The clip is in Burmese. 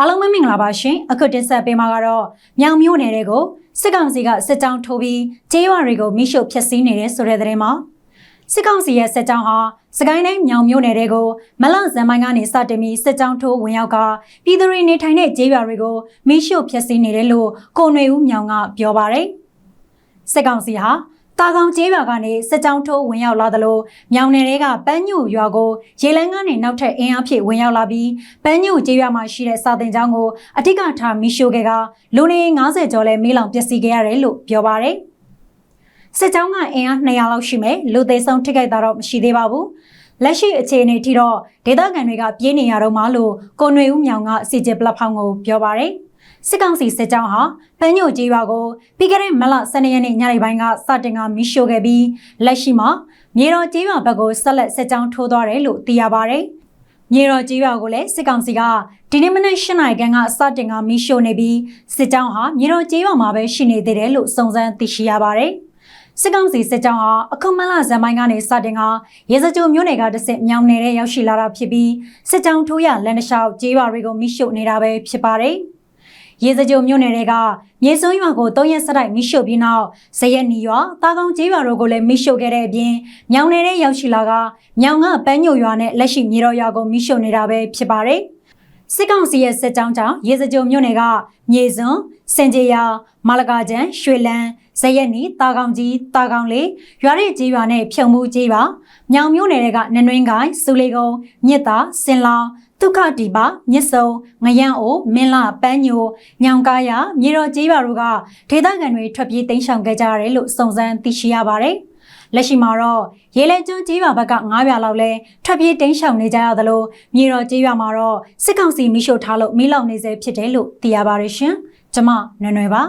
အားလုံးပဲမင်္ဂလာပါရှင်အခုတင်ဆက်ပေးမှာကတော့မြောင်မြို့နယ်တွေကိုစစ်ကောင်စီကစစ်ကြောင်းထိုးပြီးကျေးရွာတွေကိုမိရှုဖျက်ဆီးနေတဲ့ဆိုတဲ့သတင်းမှာစစ်ကောင်စီရဲ့စစ်ကြောင်းဟာစကိုင်းတိုင်းမြောင်မြို့နယ်တွေကိုမလဇန်မိုင်းကနေစတင်ပြီးစစ်ကြောင်းထိုးဝင်ရောက်ကပြည်သူတွေနေထိုင်တဲ့ကျေးရွာတွေကိုမိရှုဖျက်ဆီးနေတယ်လို့ကိုຫນွေဦးမြောင်ကပြောပါတယ်စစ်ကောင်စီဟာ တာကောင်ကျေးရွာကနေစစ်ကြောင်းထိုးဝင်ရောက်လာသလိုမြောင်နယ်တွေကပန်းညိုရွာကိုရေလန်းကနေနောက်ထပ်အင်အားဖြည့်ဝင်ရောက်လာပြီးပန်းညိုကျေးရွာမှာရှိတဲ့စာတင်ကျောင်းကိုအထက်ကထားမီရှိုခဲ့ကလူနေ90ကျော်လဲမီးလောင်ပျက်စီးခဲ့ရတယ်လို့ပြောပါရယ်စစ်ကြောင်းကအင်အား200လောက်ရှိမယ်လူသေးဆုံးထိခိုက်တာတော့မရှိသေးပါဘူးလက်ရှိအခြေအနေထိတော့ဒေသခံတွေကပြေးနေရတော့မှလို့ကိုຫນွေဦးမြောင်ကစီဂျစ်ပလက်ဖောင်းကိုပြောပါရယ် စစ်ကောင်စီစစ်ကြောင်းဟာပန်းညိုကြီးရွာကိုပြီးခဲ့တဲ့မလ12ရက်နေ့ညနေပိုင်းကစတင်ကမီးရှို့ခဲ့ပြီးလက်ရှိမှာမြေတော်ကြီးရွာဘက်ကိုဆက်လက်စစ်ကြောင်းထိုးသွားတယ်လို့သိရပါဗျ။မြေတော်ကြီးရွာကိုလည်းစစ်ကောင်စီကဒီနေ့မနက်၈နာရီခန့်ကစတင်ကမီးရှို့နေပြီးစစ်ကြောင်းဟာမြေတော်ကြီးရွာမှာပဲရှိနေသေးတယ်လို့စုံစမ်းသိရှိရပါဗျ။စစ်ကောင်စီစစ်ကြောင်းဟာအခုမလဇန်ပိုင်းကနေစတင်ကရေစကြိုမြို့နယ်ကတဆင့်မြောင်နယ်တဲ့ရောက်ရှိလာတာဖြစ်ပြီးစစ်ကြောင်းထိုးရလန်တလျှောက်ကြေးရွာတွေကိုမိရှုနေတာပဲဖြစ်ပါတယ်။ ရေစကြိုမြို့နယ်တွေကမြေစွန်းရွာကို၃ရက်ဆက်တိုက်မိရှုပြီးနောက်ဇရက်နီရွာတာကောင်ကျေးရွာတို့ကိုလည်းမိရှုခဲ့တဲ့အပြင်မြောင်နယ်တဲ့ရောက်ရှိလာကမြောင်ကပန်းညိုရွာနဲ့လက်ရှိမြေတော်ရွာကိုမိရှုနေတာပဲဖြစ်ပါတယ်။စစ်ကောင်စီရဲ့စစ်ကြောင်းကြောင့်ရေစကြိုမြို့နယ်ကမြေစွန်းစင်ကြေယာမလကာကျန်ရွှေလန်းဇရက်နီတာကောင်ကြီးတာကောင်လေးရွာရိကြီးရွာနဲ့ဖြုံမှုကြီးပါမြောင်မြို့နယ်တွေကနနွင်းကိုင်းစူလီကုန်းမြစ်သာစင်လောင် ဒုက္ခတီပါမြစ်စုံငရန်အိုမင်းလာပန်းညိုညောင်ကားရမြေတော်ကြီးပါတို့ကဒေသခံတွေထွက်ပြေးတိမ်းရှောင်ခဲ့ကြရတယ်လို့စုံစမ်းသိရှိရပါတယ်လက်ရှိမှာတော့ရေလဲကျွန်းကြီးပါဘက်က9ရွာလောက်လဲထွက်ပြေးတိမ်းရှောင်နေကြရသလိုမြေတော်ကြီးရွာမှာတော့စစ်ကောင်စီမိရှို့ထားလို့မိလောက်နေစေဖြစ်တယ်လို့သိရပါတယ်ရှင်။ကျမနွယ်နွယ်ပါ